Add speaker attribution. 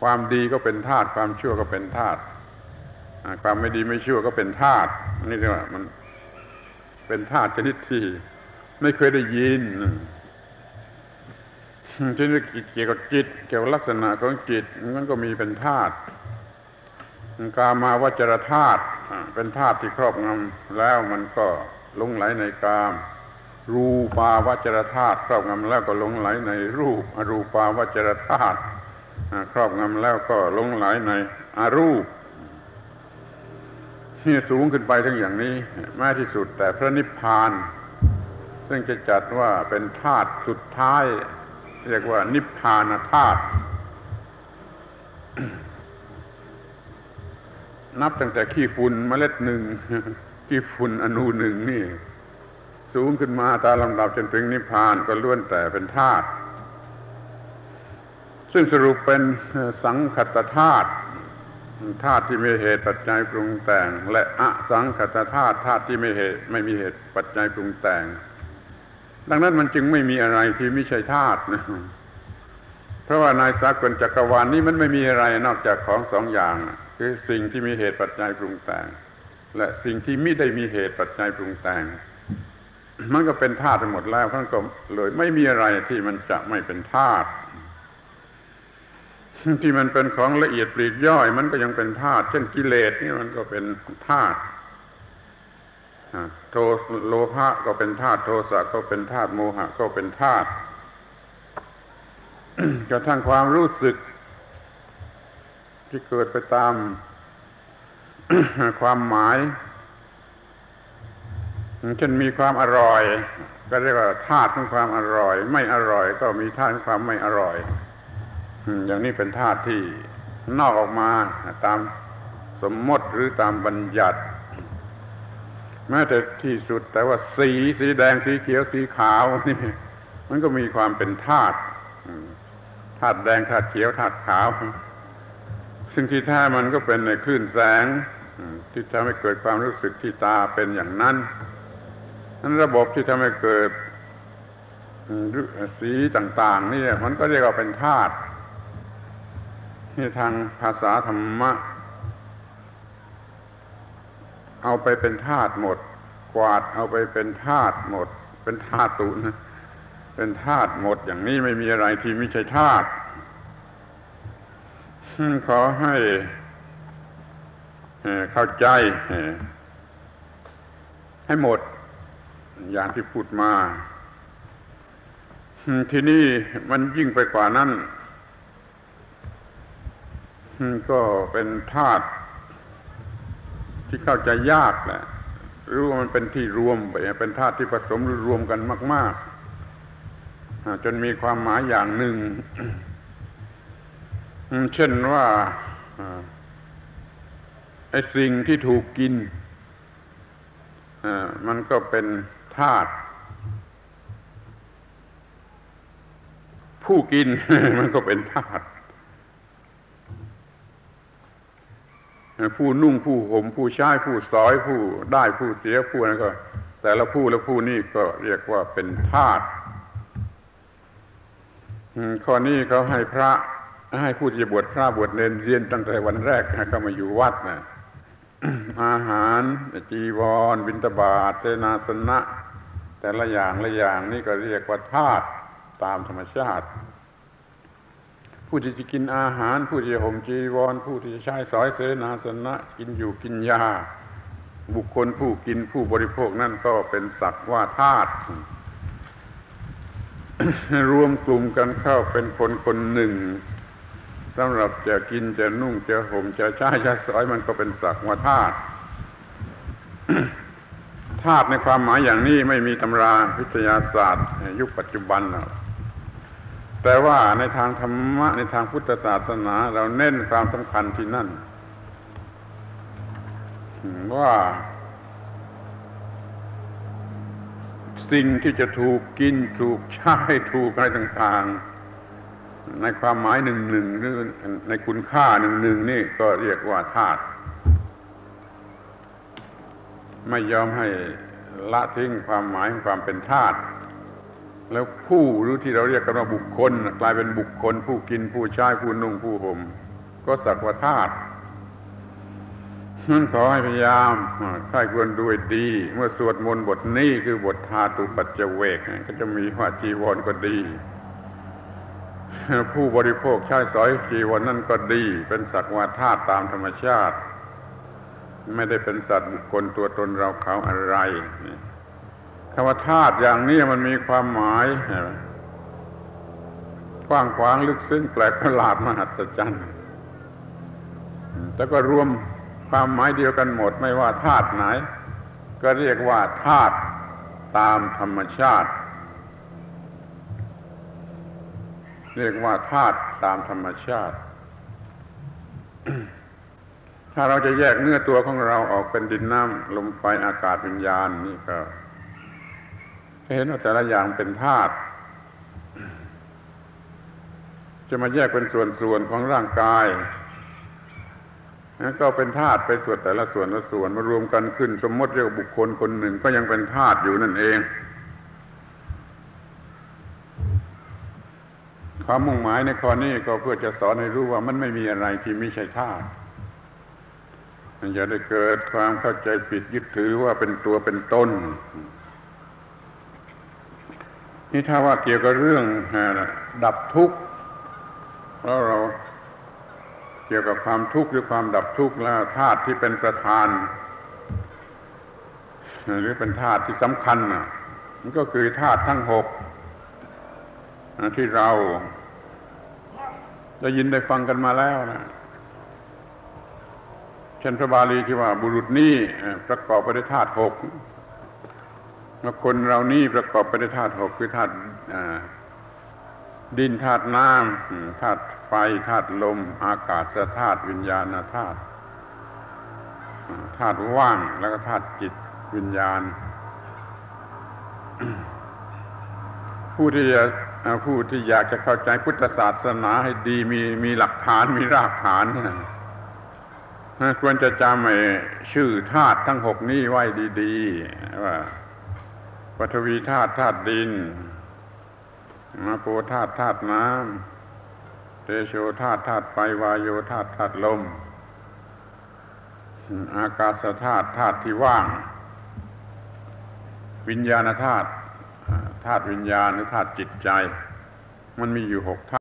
Speaker 1: ความดีก็เป็นธาตุความชั่วก็เป็นธาตุความไม่ดีไม่ชั่วก็เป็นธาตุนี่เรียกว่ามันเป็นธาตุชนิดที่ไม่เคยได้ยินชนิดเกี่ยวกับจิต เกี่ยวกับลักษณะของจิตมันก็มีเป็นธาตุกามาวจรธาตุเป็นธาตุที่ครอบงำแล้วมันก็ลงไหลในกาม รูปาวจรธาตุครอบงำแล้วก็ลงไหลในรูป อรูปาวจรธาตุ ครอบงำแล้วก็ลงไหลในอารูปที่สูงขึ้นไปทั้งอย่างนี้แม้ที่สุดแต่พระนิพพาน ซึ่งจะจัดว่าเป็นธาตุสุดท้าย เรียกว่านิพพานธาตุนับตั้งแต่ขี้ฝุ่นเมล็ดหนึ่งขี้ฝุ่นอนูหนึ่งนี่ สูงขึ้นมาตาลำดับจนถึงนิพพานก็ล้วนแต่เป็นธาตุ ซึ่งสรุปเป็นสังคตธาตุธาตุที่มีเหตุปัจจัยปรุงแต่ง และอสังคตธาตุธาตุที่ไม่เหตุไม่มีเหตุปัจจัยปรุงแต่ง ดังนั้นมันจึงไม่มีอะไรที่ไม่ใช่ธาตุนะเพราะว่าในสากลจักรวาลนี้มันไม่มีอะไรนอกจากของสองอย่าง คือสิ่งที่มีเหตุปัจจัยปรุงแต่ง และสิ่งที่ไม่ได้มีเหตุปัจจัยปรุงแต่ง มันก็เป็นธาตุไปหมดแล้วท่านก็เลยไม่มีอะไรที่มันจะไม่เป็นธาตุ ที่มันเป็นของละเอียดปลีกย่อย มันก็ยังเป็นธาตุเช่นกิเลสนี่มันก็เป็นธาตุโทโลภะก็เป็นธาตุโทสะก็เป็นธาตุโมหะ ก็เป็นธาตุกระทั่งความรู้สึก ที่เกิดไปตามความหมายเช่นมีความอร่อย ก็เรียกว่าธาตุของความอร่อย ไม่อร่อย ก็มีธาตุของความไม่อร่อย อย่างนี้เป็นธาตุที่นอกออกมาตามสมมติหรือตามบัญญัติ แม้แต่ที่สุดแต่ว่าสีสีแดงสีเขียวสีขาวนี่มันก็มีความเป็นธาตุธาตุแดงธาตุเขียวธาตุขาว ซึ่งที่แท้มันก็เป็นในคลื่นแสงที่ทำให้เกิดความรู้สึกที่ตาเป็นอย่างนั้นนั้นระบบที่ทำให้เกิดสีต่าง ๆ นี่มันก็เรียกว่าเป็นธาตุ ที่ทางภาษาธรรมะ เอาไปเป็นธาตุหมด กวาดเอาไปเป็นธาตุหมด เป็นธาตุตุนะเป็นธาตุหมดอย่างนี้ไม่มีอะไรที่ไม่ใช่ธาตุขอให้เข้าใจ ให้หมด อย่างที่พูดมา ที่นี่มันยิ่งไปกว่านั้น ก็เป็นธาตุที่เข้าใจยากแหละรู้ว่ามันเป็นที่รวมไปเป็นธาตุที่ผสมหรือรวมกันมาก ๆ จนมีความหมายอย่างหนึ่ง เช่นว่าไอ้สิ่งที่ถูกกินมันก็เป็นธาตุผู้กินมันก็เป็นธาตุ ผู้นุ่งผู้ห่มผู้ใช้ผู้สอยผู้ได้ผู้เสียผู้นั้นก็ แต่ละผู้ละผู้นี้ก็เรียกว่าเป็นธาตุข้อนี้เขาให้พระให้ผู้ที่บวชพระบวชเนรเรียนตั้งแต่วันแรกเข้ามาอยู่วัดนะอาหารจีวร บิณฑบาตเสนาสนะ แต่ละอย่างละอย่างนี่ก็เรียกว่าธาตุตามธรรมชาติ ผู้ที่จะกินอาหาร ผู้ที่จะห่มจีวร ผู้ที่จะใช้สอยเสนาสนะ กินอยู่กินยา บุคคลผู้กินผู้บริโภคนั่นก็เป็นสักว่าธาตุรวมกลุ่มกันเข้าเป็นคนคนหนึ่งสำหรับจะกินจะนุ่งจะห่มจะใช้จะสอยมันก็เป็นสักว่าธาตุธาตุในความหมายอย่างนี้ไม่มีตำราวิทยาศาสตร์ ยุคปัจจุบันหรอก แต่ว่าในทางธรรมะในทางพุทธศาสนา เราเน้นความสำคัญที่นั่น ว่า สิ่งที่จะถูกกินถูกใช้ถูกอะไรต่างๆ ในความหมายหนึ่งหนึ่งหรือในคุณค่าหนึ่งหนึ่งนี่ก็เรียกว่าธาตุไม่ยอมให้ละทิ้งความหมายของความเป็นธาตุ แล้วผู้หรือที่เราเรียกกันว่าบุคคล กลายเป็นบุคคล ผู้กินผู้ใช้ผู้นุ่งผู้ห่มก็สักว่าธาตุนั้นขอให้พยายามใครควรด้วยดี เมื่อสวดมนต์บทนี้คือบทธาตุปัจเจเวก ก็จะมีว่าจีวรก็ดี ผู้บริโภคใช้สอยจีวรนั่นก็ดี เป็นสักว่าธาตุตามธรรมชาติ ไม่ได้เป็นสัตว์บุคคลตัวตนเราเขาอะไร คำว่าธาตุอย่างนี้มันมีความหมายกว้างขวางลึกซึ้งแปลกประหลาดมหัศจรรย์แต่ก็รวมความหมายเดียวกันหมดไม่ว่าธาตุไหน ก็เรียกว่าธาตุตามธรรมชาติ เรียกว่าธาตุตามธรรมชาติ ถ้าเราจะแยกเนื้อตัวของเราออกเป็นดินน้ำลมไฟอากาศวิญญาณนี่ก็ เห็นว่าแต่ละอย่างเป็นธาตุจะมาแยกเป็นส่วนๆของร่างกายก็เป็นธาตุไปส่วนแต่ละส่วนละส่วนมารวมกันขึ้น สมมติเรียกบุคคลคนหนึ่งก็ยังเป็นธาตุอยู่นั่นเองความมุ่งหมายในข้อนี้ก็เพื่อจะสอนให้รู้ว่ามันไม่มีอะไรที่ไม่ใช่ธาตุมันจะได้เกิดความเข้าใจผิดยึดถือว่าเป็นตัวเป็นตน นี่ถ้าว่าเกี่ยวกับเรื่องดับทุกข์แล้วเราเกี่ยวกับความทุกข์หรือความดับทุกข์แล้วธาตุที่เป็นประธาน หรือเป็นธาตุที่สำคัญมันก็คือธาตุทั้งหกที่เราได้ยินได้ฟังกันมาแล้วนะเช่นพระบาลีที่ว่าบุรุษนี้ประกอบไปด้วยธาตุหก แล้วคนเรานี่ประกอบไปด้วยธาตุหกคือธาตุดินธาตุน้ำธาตุไฟธาตุลม อากาศธาตุวิญญาณธาตุธาตุว่างแล้วก็ธาตุจิตวิญญาณ ผู้ที่จะผู้ที่อยากจะเข้าใจพุทธศาสนาให้ดีมีมีหลักฐานมีรากฐานควรจะจำชื่อธาตุทั้งหกนี้ไว้ดี ๆ ว่า ปฐวีธาตุธาตุดิน มาโปธาตุธาตุน้ำเตโชธาตุธาตุไฟวายโยธาตุธาตุลม อากาศธาตุธาตุที่ว่าง วิญญาณธาตุธาตุวิญญาณหรือธาตุจิตใจ มันมีอยู่หกธาตุ